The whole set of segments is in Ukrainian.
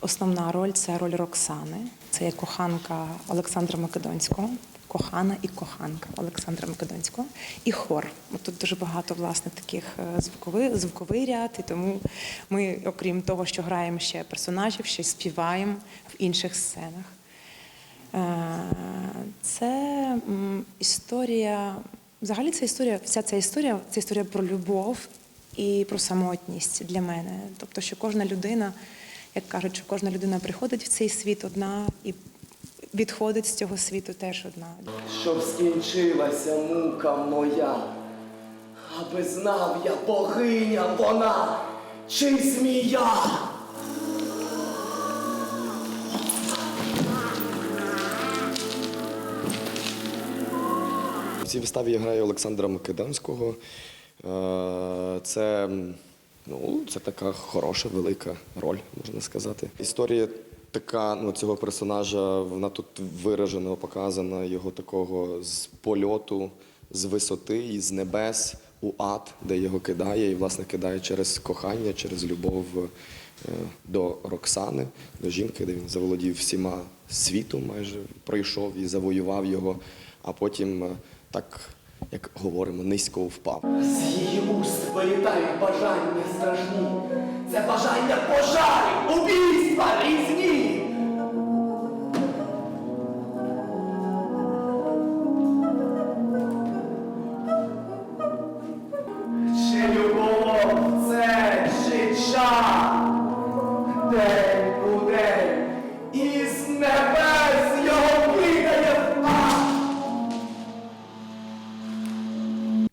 Основна роль це роль Роксани. Це є коханка Олександра Македонського. Кохана і коханка Олександра Македонського і хор. Тут дуже багато власне таких е, звуковий, звуковий ряд, і тому ми, окрім того, що граємо ще персонажів, ще співаємо в інших сценах. Е, Це історія. Взагалі, ця історія, вся ця історія це історія про любов і про самотність для мене. Тобто, що кожна людина, як кажуть, що кожна людина приходить в цей світ одна і відходить з цього світу теж одна. щоб скінчилася мука моя, аби знав я богиня вона чи змія. В цій виставі я граю Олександра Македонського. Е, Це, ну, це така хороша, велика роль, можна сказати. Історія така ну, цього персонажа, вона тут виражено показана, його такого з польоту, з висоти і з небес у ад, де його кидає, і, власне, кидає через кохання, через любов е, до Роксани, до жінки, де він заволодів всіма світом, майже пройшов і завоював його, а потім е, так, як говоримо, низько впав. З її уст вилітають бажання страшні. Це бажання пожарів, убійства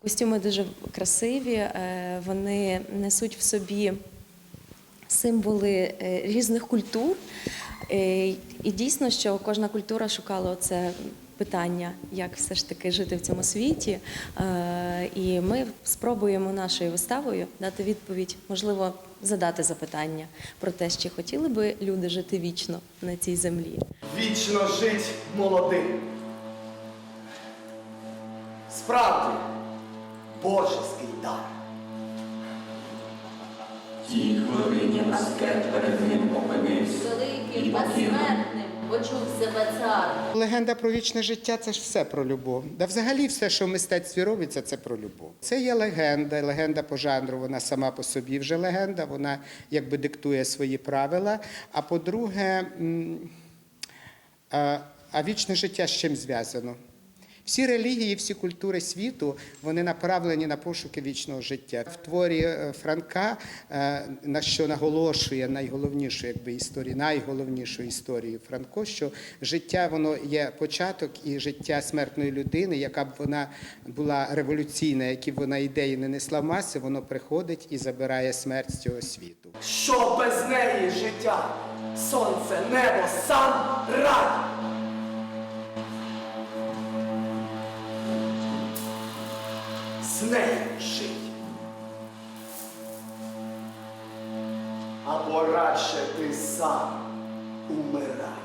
Костюми дуже красиві, е, вони несуть в собі символи е, різних культур. Е, І дійсно, що кожна культура шукала це питання, як все ж таки жити в цьому світі. І ми спробуємо нашою виставою дати відповідь, можливо, задати запитання про те, чи хотіли би люди жити вічно на цій землі. вічно жить молодим. Справді, божеський дар. Тій хвилині аскет перед ним опинився. великим, безсмертним почув себе цар. Легенда про вічне життя це ж все про любов. Да взагалі все, що в мистецтві робиться, це про любов. Це є легенда, легенда по жанру, вона сама по собі вже легенда, вона якби диктує свої правила. А по-друге, а, а вічне життя з чим зв'язано? Всі релігії, всі культури світу вони направлені на пошуки вічного життя. В творі е, Франка, е, на що наголошує найголовнішу якби історію, найголовнішу історію Франко, що життя воно є початок і життя смертної людини, яка б вона була революційна, які б вона ідеї не несла в маси, воно приходить і забирає смерть цього світу. Що без неї життя? Сонце, небо, сам рай. З нею жить. Або радше ти сам умирай.